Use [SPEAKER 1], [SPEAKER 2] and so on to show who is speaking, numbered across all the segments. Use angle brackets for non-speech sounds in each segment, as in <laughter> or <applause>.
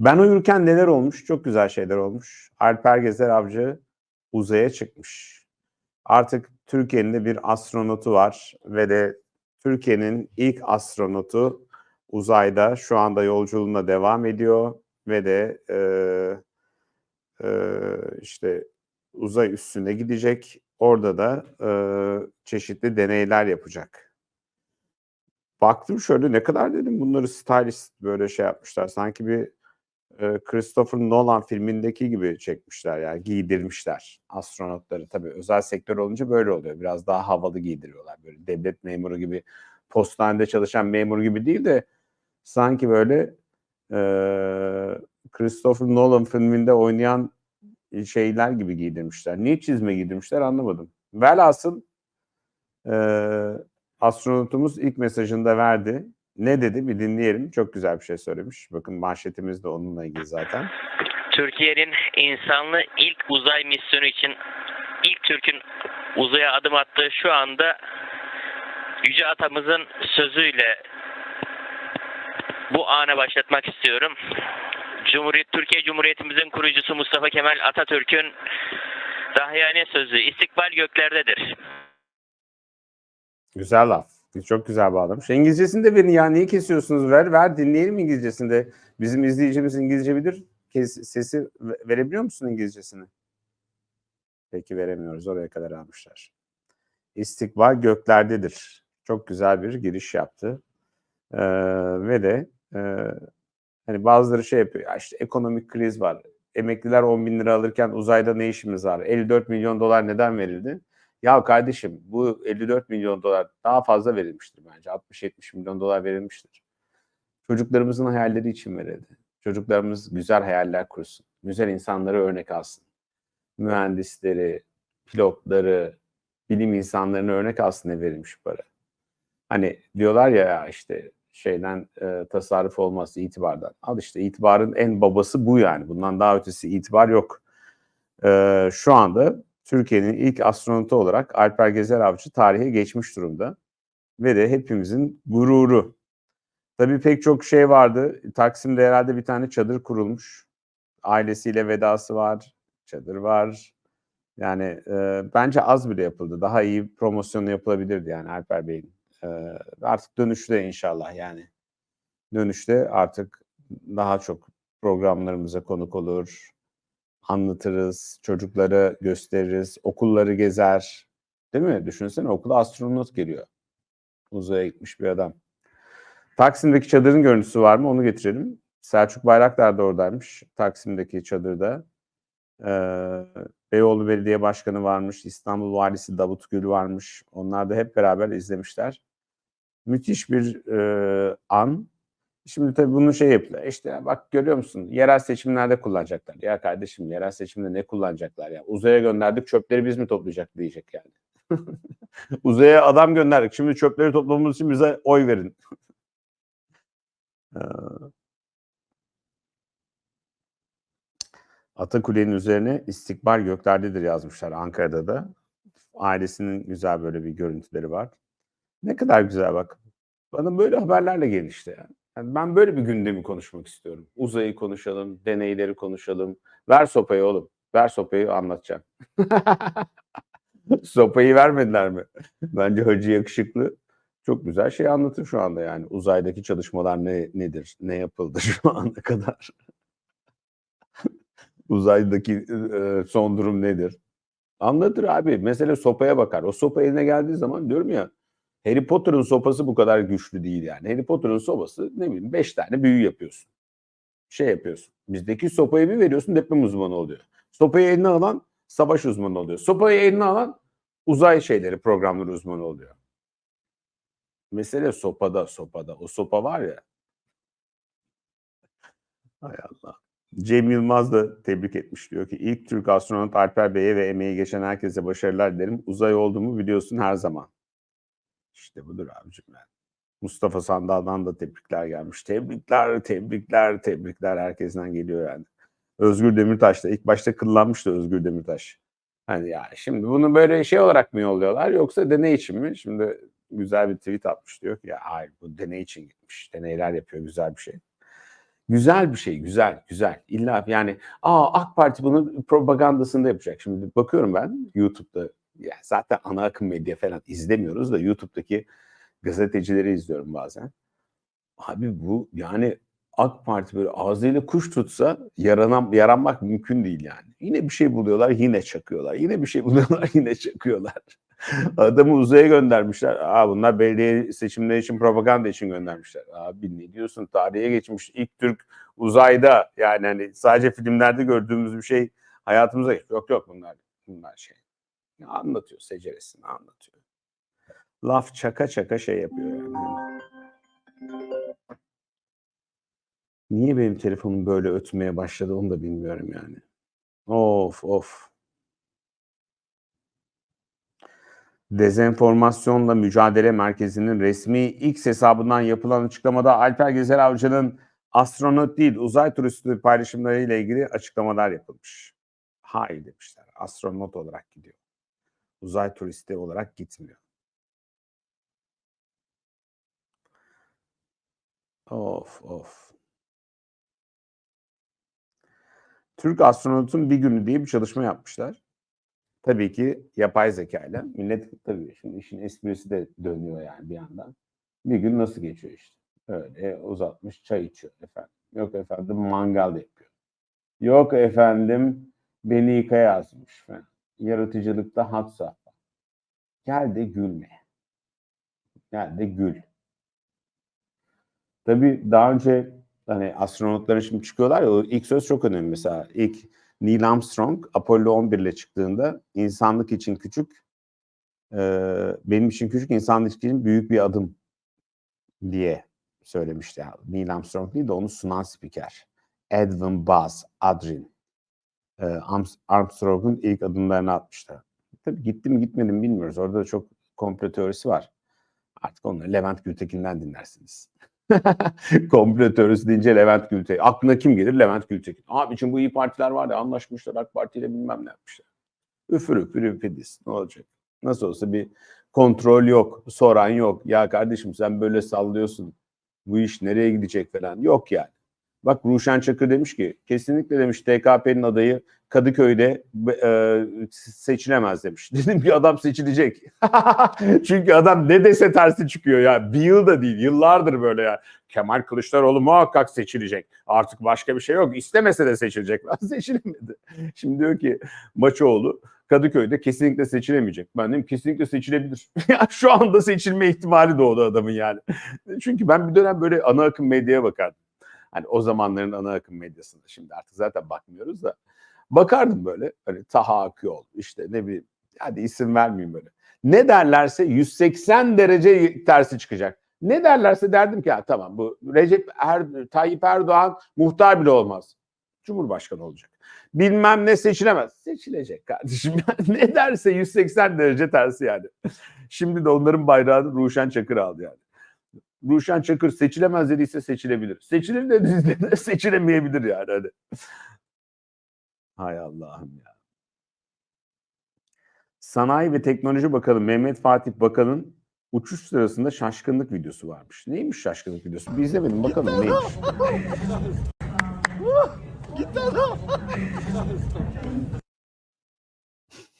[SPEAKER 1] Ben uyurken neler olmuş? Çok güzel şeyler olmuş. Alper Gezer Avcı uzaya çıkmış. Artık Türkiye'nin de bir astronotu var ve de Türkiye'nin ilk astronotu uzayda şu anda yolculuğuna devam ediyor ve de e, e, işte uzay üstüne gidecek. Orada da e, çeşitli deneyler yapacak. Baktım şöyle ne kadar dedim bunları stylist böyle şey yapmışlar. Sanki bir Christopher Nolan filmindeki gibi çekmişler yani giydirmişler astronotları. Tabii özel sektör olunca böyle oluyor. Biraz daha havalı giydiriyorlar. Böyle devlet memuru gibi postanede çalışan memur gibi değil de sanki böyle e, Christopher Nolan filminde oynayan şeyler gibi giydirmişler. Niye çizme giydirmişler anlamadım. Velhasıl e, astronotumuz ilk mesajında verdi. Ne dedi bir dinleyelim. Çok güzel bir şey söylemiş. Bakın manşetimiz de onunla ilgili zaten.
[SPEAKER 2] Türkiye'nin insanlı ilk uzay misyonu için ilk Türk'ün uzaya adım attığı şu anda Yüce Atamızın sözüyle bu ana başlatmak istiyorum. Cumhuriyet Türkiye Cumhuriyetimizin kurucusu Mustafa Kemal Atatürk'ün dahiyane sözü istikbal göklerdedir.
[SPEAKER 1] Güzel laf. Çok güzel bağlamış. İngilizcesini de verin ya. Niye kesiyorsunuz? Ver ver dinleyelim İngilizcesinde. Bizim izleyicimiz İngilizce bilir. Kes, sesi verebiliyor musun İngilizcesini? Peki veremiyoruz. Oraya kadar almışlar. İstikbal göklerdedir. Çok güzel bir giriş yaptı. Ee, ve de e, hani bazıları şey yapıyor. Ya işte ekonomik kriz var. Emekliler 10 bin lira alırken uzayda ne işimiz var? 54 milyon dolar neden verildi? Ya kardeşim bu 54 milyon dolar daha fazla verilmiştir bence. 60-70 milyon dolar verilmiştir. Çocuklarımızın hayalleri için verildi. Çocuklarımız güzel hayaller kursun. Güzel insanları örnek alsın. Mühendisleri, pilotları, bilim insanlarını örnek alsın verilmiş para. Hani diyorlar ya işte şeyden e, tasarruf olmaz itibardan. Al işte itibarın en babası bu yani. Bundan daha ötesi itibar yok. E, şu anda Türkiye'nin ilk astronotu olarak Alper Gezer Avcı tarihe geçmiş durumda. Ve de hepimizin gururu. Tabii pek çok şey vardı. Taksim'de herhalde bir tane çadır kurulmuş. Ailesiyle vedası var. Çadır var. Yani e, bence az bile yapıldı. Daha iyi promosyonu yapılabilirdi yani Alper Bey'in. E, artık dönüşte inşallah yani. Dönüşte artık daha çok programlarımıza konuk olur anlatırız, çocuklara gösteririz, okulları gezer. Değil mi? Düşünsene okula astronot geliyor. Uzaya gitmiş bir adam. Taksim'deki çadırın görüntüsü var mı? Onu getirelim. Selçuk Bayraktar da oradaymış. Taksim'deki çadırda. Ee, Beyoğlu Belediye Başkanı varmış. İstanbul Valisi Davut Gül varmış. Onlar da hep beraber izlemişler. Müthiş bir e, an. Şimdi tabii bunu şey yapıyorlar. İşte bak görüyor musun? Yerel seçimlerde kullanacaklar. Ya kardeşim yerel seçimde ne kullanacaklar ya? Uzaya gönderdik çöpleri biz mi toplayacak diyecek yani. <laughs> Uzaya adam gönderdik. Şimdi çöpleri toplamamız için bize oy verin. Atakule'nin üzerine istikbal göklerdedir yazmışlar Ankara'da da. Ailesinin güzel böyle bir görüntüleri var. Ne kadar güzel bak. Bana böyle haberlerle gelin işte yani. Yani ben böyle bir gündemi konuşmak istiyorum. Uzayı konuşalım, deneyleri konuşalım. Ver sopayı oğlum. Ver sopayı anlatacağım. <laughs> sopayı vermediler mi? Bence Hacı Yakışıklı çok güzel şey anlatır şu anda yani. Uzaydaki çalışmalar ne nedir? Ne yapıldı <laughs> şu ana kadar? Uzaydaki e, son durum nedir? Anlatır abi. Mesele sopaya bakar. O sopa eline geldiği zaman diyorum ya Harry Potter'ın sopası bu kadar güçlü değil yani. Harry Potter'ın sopası ne bileyim beş tane büyü yapıyorsun. Şey yapıyorsun. Bizdeki sopayı bir veriyorsun deprem uzmanı oluyor. Sopayı eline alan savaş uzmanı oluyor. Sopayı eline alan uzay şeyleri programları uzmanı oluyor. Mesele sopada sopada. O sopa var ya. Hay Allah. Cem Yılmaz da tebrik etmiş diyor ki ilk Türk astronot Alper Bey'e ve emeği geçen herkese başarılar dilerim. Uzay olduğumu biliyorsun her zaman. İşte budur abicim ben. Mustafa Sandal'dan da tebrikler gelmiş. Tebrikler, tebrikler, tebrikler herkesten geliyor yani. Özgür Demirtaş da ilk başta kıllanmıştı Özgür Demirtaş. Hani ya şimdi bunu böyle şey olarak mı yolluyorlar yoksa deney için mi? Şimdi güzel bir tweet atmış diyor ki ya hayır bu deney için gitmiş. Deneyler yapıyor güzel bir şey. Güzel bir şey, güzel, güzel. İlla yani aa AK Parti bunun propagandasını da yapacak. Şimdi bakıyorum ben YouTube'da ya zaten ana akım medya falan izlemiyoruz da YouTube'daki gazetecileri izliyorum bazen. Abi bu yani AK Parti böyle ağzıyla kuş tutsa yaranam, yaranmak mümkün değil yani. Yine bir şey buluyorlar yine çakıyorlar. Yine bir şey <laughs> buluyorlar yine çakıyorlar. Adamı uzaya göndermişler. Aa bunlar belediye seçimleri için propaganda için göndermişler. Abi ne diyorsun? Tarihe geçmiş ilk Türk uzayda yani hani sadece filmlerde gördüğümüz bir şey hayatımıza geçmiş. Yok yok bunlar bunlar şey. Anlatıyor seceresini anlatıyor. Laf çaka çaka şey yapıyor yani. Niye benim telefonum böyle ötmeye başladı onu da bilmiyorum yani. Of of. Dezenformasyonla Mücadele Merkezi'nin resmi X hesabından yapılan açıklamada Alper Gezer Avcı'nın astronot değil uzay turisti paylaşımlarıyla ilgili açıklamalar yapılmış. Hayır demişler. Astronot olarak gidiyor. Uzay turisti olarak gitmiyor. Of of. Türk astronotun bir günü diye bir çalışma yapmışlar. Tabii ki yapay zeka ile. Millet tabii şimdi işin esprisi de dönüyor yani bir yandan. Bir gün nasıl geçiyor işte. Öyle uzatmış çay içiyor efendim. Yok efendim mangal yapıyor. Yok efendim beni yıka yazmış falan. Yaratıcılıkta had safha. Gel de gülme. Gel de gül. Tabii daha önce hani astronotların şimdi çıkıyorlar ya o ilk söz çok önemli mesela. İlk Neil Armstrong Apollo 11 ile çıktığında insanlık için küçük e, benim için küçük insanlık için büyük bir adım diye söylemişti. Neil Armstrong değil de onu sunan spiker. Edwin Buzz Aldrin. E, Armstrong'un ilk adımlarını atmıştı. Tabii gitti mi gitmedi mi bilmiyoruz. Orada da çok komplo teorisi var. Artık onları Levent Gültekin'den dinlersiniz. <laughs> Komplo teorisi deyince Levent Gültekin. Aklına kim gelir? Levent Gültekin. Abi için bu iyi partiler var ya anlaşmışlar AK Parti ile bilmem ne yapmışlar. Üfür üfür üfediz. Ne olacak? Nasıl olsa bir kontrol yok, soran yok. Ya kardeşim sen böyle sallıyorsun. Bu iş nereye gidecek falan. Yok yani. Bak Ruşen Çakır demiş ki kesinlikle demiş TKP'nin adayı Kadıköy'de e, seçilemez demiş. <laughs> Dedim ki adam seçilecek. <laughs> Çünkü adam ne dese tersi çıkıyor ya. Bir yıl da değil yıllardır böyle ya. Kemal Kılıçdaroğlu muhakkak seçilecek. Artık başka bir şey yok. İstemese de seçilecek. <laughs> Seçilemedi. Şimdi diyor ki Maçoğlu Kadıköy'de kesinlikle seçilemeyecek. Ben dedim kesinlikle seçilebilir. ya şu anda seçilme ihtimali doğdu adamın yani. Çünkü ben bir dönem böyle ana akım medyaya bakardım. Hani o zamanların ana akım medyasında şimdi artık zaten bakmıyoruz da bakardım böyle hani Taha Akyol işte ne bileyim hadi isim vermeyeyim böyle. Ne derlerse 180 derece tersi çıkacak. Ne derlerse derdim ki ha, tamam bu Recep er, Tayyip Erdoğan muhtar bile olmaz. Cumhurbaşkanı olacak. Bilmem ne seçilemez. Seçilecek kardeşim. <laughs> ne derse 180 derece tersi yani. Şimdi de onların bayrağını Ruşen Çakır aldı yani. Ruşen Çakır seçilemez dediyse seçilebilir. Seçilir dediyse de <laughs> seçilemeyebilir yani. Hani. Hay Allah'ım ya. Sanayi ve Teknoloji Bakanı Mehmet Fatih Bakan'ın uçuş sırasında şaşkınlık videosu varmış. Neymiş şaşkınlık videosu? Bir izlemedim bakalım neymiş.
[SPEAKER 3] Gitti adam.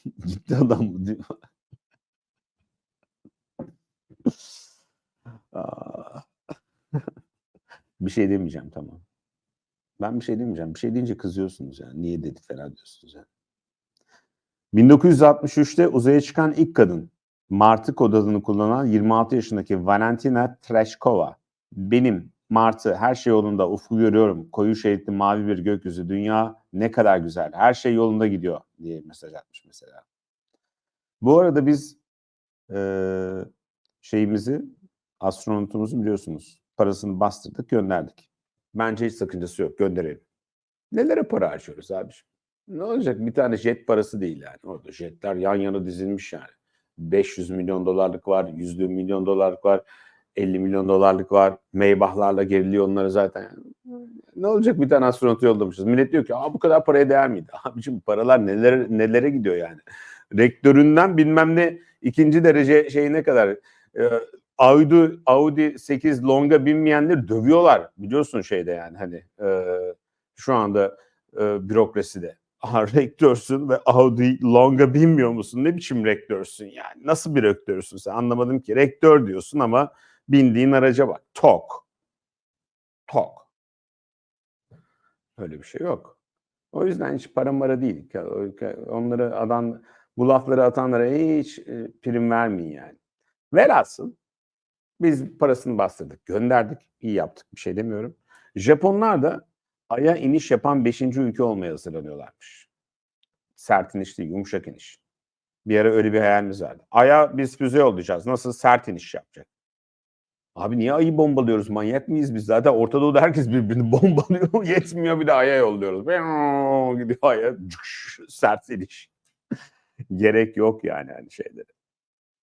[SPEAKER 3] <laughs>
[SPEAKER 1] Gitti adam mı diyor. Aa. Bir şey demeyeceğim tamam. Ben bir şey demeyeceğim. Bir şey deyince kızıyorsunuz yani. Niye dedi falan diyorsunuz yani. 1963'te uzaya çıkan ilk kadın. Martı kod kullanan 26 yaşındaki Valentina Tereshkova. Benim Martı her şey yolunda ufku görüyorum. Koyu şeritli mavi bir gökyüzü. Dünya ne kadar güzel. Her şey yolunda gidiyor diye mesaj atmış mesela. Bu arada biz e, şeyimizi astronotumuzu biliyorsunuz parasını bastırdık gönderdik. Bence hiç sakıncası yok gönderelim. Nelere para harcıyoruz abi? Ne olacak bir tane jet parası değil yani. Orada jetler yan yana dizilmiş yani. 500 milyon dolarlık var, 100 milyon dolarlık var, 50 milyon dolarlık var. Meybahlarla geriliyor onları zaten. Ne olacak bir tane astronotu yollamışız. Millet diyor ki Aa, bu kadar paraya değer miydi? <laughs> Abicim paralar nelere, nelere gidiyor yani. Rektöründen bilmem ne ikinci derece şeyine kadar e, Audi Audi 8 Long'a binmeyenleri dövüyorlar. Biliyorsun şeyde yani hani e, şu anda e, bürokraside. <laughs> Aha, rektörsün ve Audi Long'a binmiyor musun? Ne biçim rektörsün yani? Nasıl bir rektörsün sen? Anlamadım ki. Rektör diyorsun ama bindiğin araca bak. Tok. Tok. Öyle bir şey yok. O yüzden hiç para mara değil. Onları adam bu lafları atanlara hiç e, prim vermeyin yani. Velhasıl biz parasını bastırdık, gönderdik. iyi yaptık bir şey demiyorum. Japonlar da Ay'a iniş yapan 5. ülke olmaya hazırlanıyorlarmış. Sert iniş değil, yumuşak iniş. Bir ara öyle bir hayalimiz vardı. Ay'a biz füze yollayacağız. Nasıl sert iniş yapacak? Abi niye ayı bombalıyoruz? Manyak mıyız biz? Zaten Orta Doğu'da herkes birbirini <laughs> bombalıyor. Yetmiyor bir de aya yolluyoruz. Gidiyor aya. Sert iniş. Gerek yok yani hani şeylere.